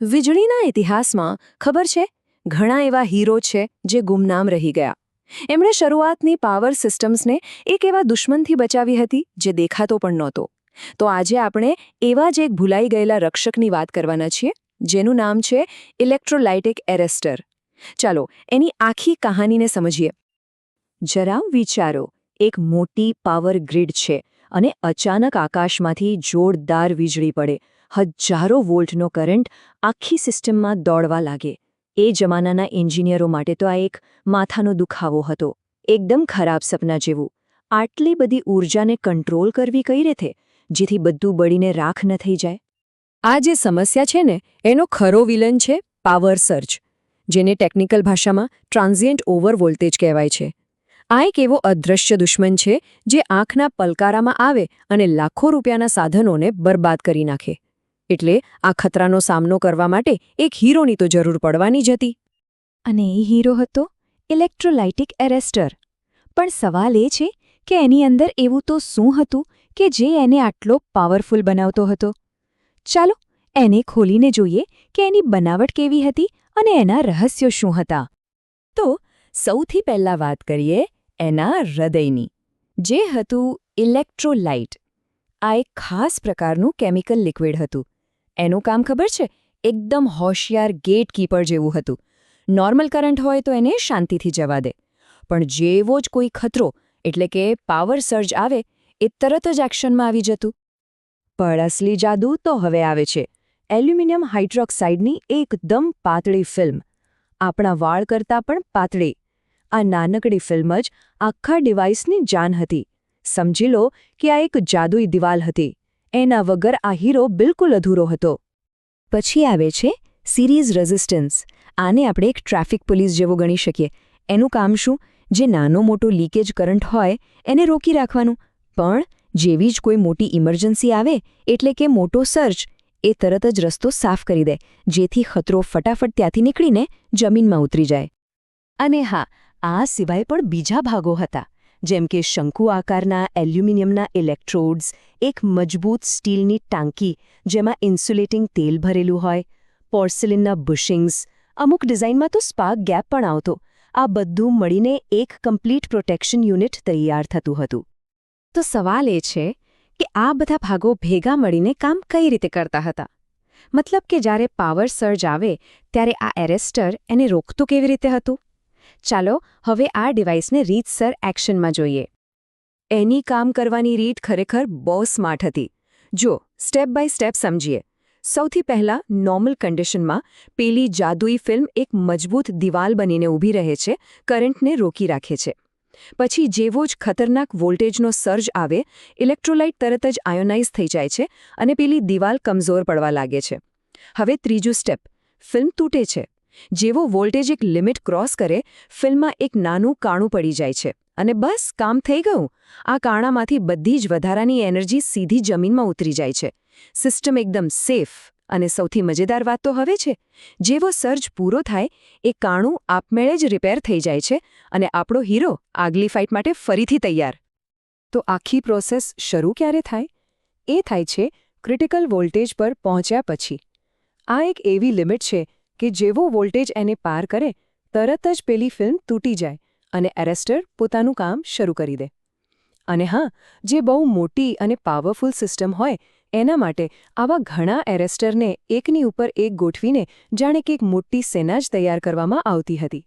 વીજળીના ઇતિહાસમાં ખબર છે, ઘણા એવા હીરો છે જે ગુમનામ રહી ગયા. એમણે શરૂઆતની પાવર સિસ્ટમ્સને એક એવા દુશ્મનથી બચાવી હતી જે દેખાતો પણ નહોતો. તો આજે આપણે એવા જ એક ભૂલાઈ ગયેલા રક્ષકની વાત કરવાના છીએ, જેનું નામ છે ઇલેક્ટ્રોલાઇટિક એરેસ્ટર ચાલો, એની આખી કહાનીને સમજીએ. જરા વિચારો, એક મોટી પાવર ગ્રીડ છે અને અચાનક આકાશમાંથી જોરદાર વીજળી પડે. હજારો વોલ્ટનો કરંટ આખી સિસ્ટમમાં દોડવા લાગે. એ જમાનાના એન્જિનિયરો માટે તો આ એક માથાનો દુખાવો હતો. એકદમ ખરાબ સપના જેવું. આટલી બધી ઊર્જાને કંટ્રોલ કરવી કઈ રીતે? જેથી બધું બળીને રાખ ન થઈ જાય? આ જે સમસ્યા છે ને, એનો ખરો વિલન છે પાવર સર્જ, જેને ટેકનિકલ ભાષામાં ટ્રાન્ઝિયન્ટ ઓવર વોલ્ટેજ કહેવાય છે. આ એક એવો અદૃશ્ય દુશ્મન છે જે આંખના પલકારામાં આવે અને લાખો રૂપિયાના સાધનોને બરબાદ કરી નાખે. એટલે આ ખતરાનો સામનો કરવા માટે એક હીરોની તો જરૂર પડવાની જ હતી. અને એ હીરો હતો ઇલેક્ટ્રોલાઇટિક એરેસ્ટર. પણ સવાલ એ છે કે એની અંદર એવું તો શું હતું કે જે એને આટલો પાવરફુલ બનાવતો હતો? ચાલો, એને ખોલીને જોઈએ કે એની બનાવટ કેવી હતી અને એના રહસ્યો શું હતા. તો, સૌથી પહેલાં વાત કરીએ એના હૃદયની, જે હતું ઇલેક્ટ્રોલાઇટ. આ એક ખાસ પ્રકારનું કેમિકલ લિક્વિડ હતું. એનું કામ ખબર છે? એકદમ હોશિયાર ગેટ કીપર જેવું હતું. નોર્મલ કરંટ હોય તો એને શાંતિથી જવા દે. પણ જેવો જ કોઈ ખતરો, એટલે કે પાવર સર્જ આવે, એ તરત જ એક્શનમાં આવી જતું. પણ અસલી જાદુ તો હવે આવે છે. એલ્યુમિનિયમ હાઇડ્રોક્સાઇડની એકદમ પાતળી ફિલ્મ આપણા વાળ કરતાં પણ પાતળી. આ નાનકડી ફિલ્મ જ આખા ડિવાઇસની જાન હતી. સમજી લો કે આ એક જાદુઈ દિવાલ હતી. એના વગર આ હીરો બિલકુલ અધૂરો હતો. પછી આવે છે સિરીઝ રેઝિસ્ટન્સ આને આપણે એક ટ્રાફિક પોલીસ જેવો ગણી શકીએ. એનું કામ શું? જે નાનો મોટો લીકેજ કરંટ હોય, એને રોકી રાખવાનું. પણ જેવી જ કોઈ મોટી ઇમરજન્સી આવે, એટલે કે મોટો સર્ચ એ તરત જ રસ્તો સાફ કરી દે, જેથી ખતરો ફટાફટ ત્યાંથી નીકળીને જમીનમાં ઉતરી જાય. અને હા, આ સિવાય પણ બીજા ભાગો હતા. જેમ કે શંકુ આકારના એલ્યુમિનિયમના ઇલેક્ટ્રોડ્સ, એક મજબૂત સ્ટીલની ટાંકી જેમાં ઇન્સ્યુલેટિંગ તેલ ભરેલું હોય, પોર્સિલિનના બુશિંગ્સ, અમુક ડિઝાઇનમાં તો સ્પાર્ક ગેપ પણ આવતો. આ બધું મળીને એક કમ્પ્લીટ પ્રોટેક્શન યુનિટ તૈયાર થતું હતું. તો સવાલ એ છે કે આ બધા ભાગો ભેગા મળીને કામ કઈ રીતે કરતા હતા? મતલબ કે જ્યારે પાવર સર્જ આવે, ત્યારે આ એરેસ્ટર એને રોકતું કેવી રીતે હતું? ચાલો, હવે આ ડિવાઇસને રીતસર એક્શનમાં જોઈએ. એની કામ કરવાની રીત ખરેખર બહુ સ્માર્ટ હતી. જો, સ્ટેપ બાય સ્ટેપ સમજીએ. સૌથી પહેલા નોર્મલ કન્ડિશનમાં પેલી જાદુઈ ફિલ્મ એક મજબૂત દિવાલ બનીને ઊભી રહે છે, કરંટને રોકી રાખે છે. પછી જેવો જ ખતરનાક વોલ્ટેજનો સર્જ આવે, ઇલેક્ટ્રોલાઇટ તરત જ આયોનાઇઝ થઈ જાય છે અને પેલી દિવાલ કમઝોર પડવા લાગે છે. હવે ત્રીજું સ્ટેપ. ફિલ્મ તૂટે છે. જેવો વોલ્ટેજ એક લિમિટ ક્રોસ કરે, ફિલ્મમાં એક નાનું કાણું પડી જાય છે. અને બસ, કામ થઈ ગયું. આ કાણામાંથી બધી જ વધારાની એનર્જી સીધી જમીનમાં ઉતરી જાય છે. સિસ્ટમ એકદમ સેફ અને સૌથી મજેદાર વાત તો હવે છે. જેવો સર્જ પૂરો થાય, એ કાણું આપમેળે જ રિપેર થઈ જાય છે અને આપણો હીરો આગલી ફાઇટ માટે ફરીથી તૈયાર. તો આખી પ્રોસેસ શરૂ ક્યારે થાય? એ થાય છે ક્રિટિકલ વોલ્ટેજ પર પહોંચ્યા પછી. આ એક એવી લિમિટ છે કે જેવો વોલ્ટેજ એને પાર કરે, તરત જ પેલી ફિલ્મ તૂટી જાય અને એરેસ્ટર પોતાનું કામ શરૂ કરી દે. અને હા, જે બહુ મોટી અને પાવરફુલ સિસ્ટમ હોય, એના માટે આવા ઘણા એરેસ્ટરને એકની ઉપર એક ગોઠવીને જાણે કે એક મોટી સેના જ તૈયાર કરવામાં આવતી હતી.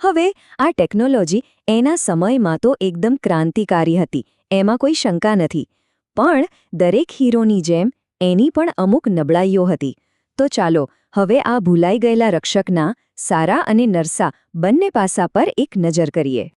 હવે, આ ટેકનોલોજી એના સમયમાં તો એકદમ ક્રાંતિકારી હતી, એમાં કોઈ શંકા નથી. પણ દરેક હીરોની જેમ એની પણ અમુક નબળાઈઓ હતી. તો ચાલો હવે આ ભૂલાઈ ગયેલા રક્ષકના, સારા અને નરસા, બંને પાસા પર એક નજર કરીએ.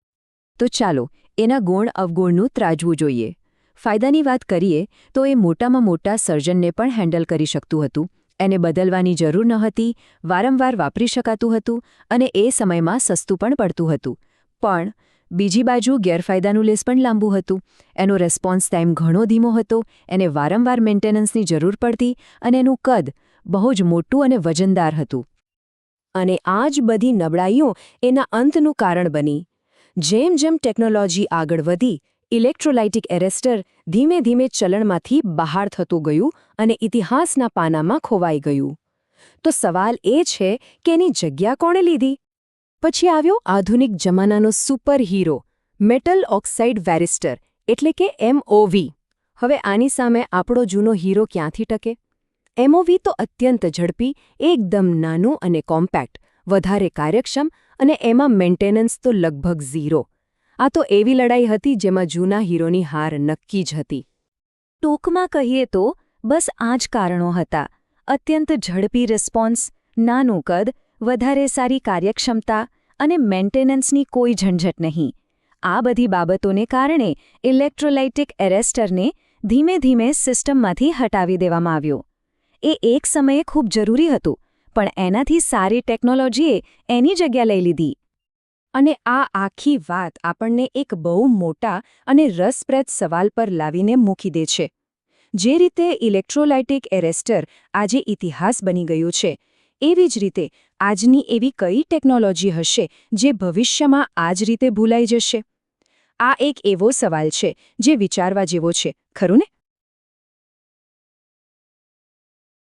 તો ચાલો, એના ગુણ અવગુણનું ત્રાજવું જોઈએ. ફાયદાની વાત કરીએ, તો એ મોટામાં મોટા સર્જનને પણ હેન્ડલ કરી શકતું હતું. એને બદલવાની જરૂર ન હતી, વારંવાર વાપરી શકાતું હતું અને એ સમયમાં સસ્તું પણ પડતું હતું. પણ, બીજી બાજુ ગેરફાયદાનું લેસ પણ લાંબુ હતું. એનો રેસ્પોન્સ ટાઈમ ઘણો ધીમો હતો, એને વારંવાર મેન્ટેનન્સની જરૂર પડતી અને એનું કદ બહુ જ મોટું અને વજનદાર હતું. અને આ જ બધી નબળાઈઓ એના અંતનું કારણ બની. જેમ જેમ ટેકનોલોજી આગળ વધી, ઇલેક્ટ્રોલાઇટિક એરેસ્ટર ધીમે ધીમે ચલણમાંથી બહાર થતું ગયું અને ઇતિહાસના પાનામાં ખોવાઈ ગયું. તો સવાલ એ છે કે એની જગ્યા કોણે લીધી? પછી આવ્યો આધુનિક જમાનાનો super hero metal oxide varistor, એટલે કે એમઓવી હવે આની સામે આપણો જૂનો હીરો ક્યાંથી ટકે? એમઓવી તો અત્યંત ઝડપી, એકદમ નાનું અને કોમ્પેક્ટ, વધારે કાર્યક્ષમ અને એમાં મેન્ટેનન્સ તો લગભગ ઝીરો. આ તો એવી લડાઈ હતી જેમાં જૂના હીરોની હાર નક્કી જ હતી. ટૂંકમાં કહીએ તો, બસ આ જ કારણો હતા. અત્યંત ઝડપી રિસ્પોન્સ, નાનું કદ, વધારે સારી કાર્યક્ષમતા અને મેન્ટેનન્સની કોઈ ઝંઝટ નહીં. આ બધી બાબતોને કારણે ઇલેક્ટ્રોલાઇટિક એરેસ્ટરને ધીમે ધીમે સિસ્ટમમાંથી હટાવી દેવામાં આવ્યો. એ એક સમયે ખૂબ જરૂરી હતું, પણ એનાથી સારી ટેકનોલોજીએ એની જગ્યા લઈ લીધી. અને આ આખી વાત આપણને એક બહુ મોટા અને રસપ્રદ સવાલ પર લાવીને મૂકી દે છે. જે રીતે ઇલેક્ટ્રોલાઇટિક એરેસ્ટર આજે ઇતિહાસ બની ગયું છે, એવી જ રીતે આજની એવી કઈ ટેકનોલોજી હશે જે ભવિષ્યમાં આ જ રીતે ભૂલાઈ જશે? આ એક એવો સવાલ છે જે વિચારવા જેવો છે, ખરું ને?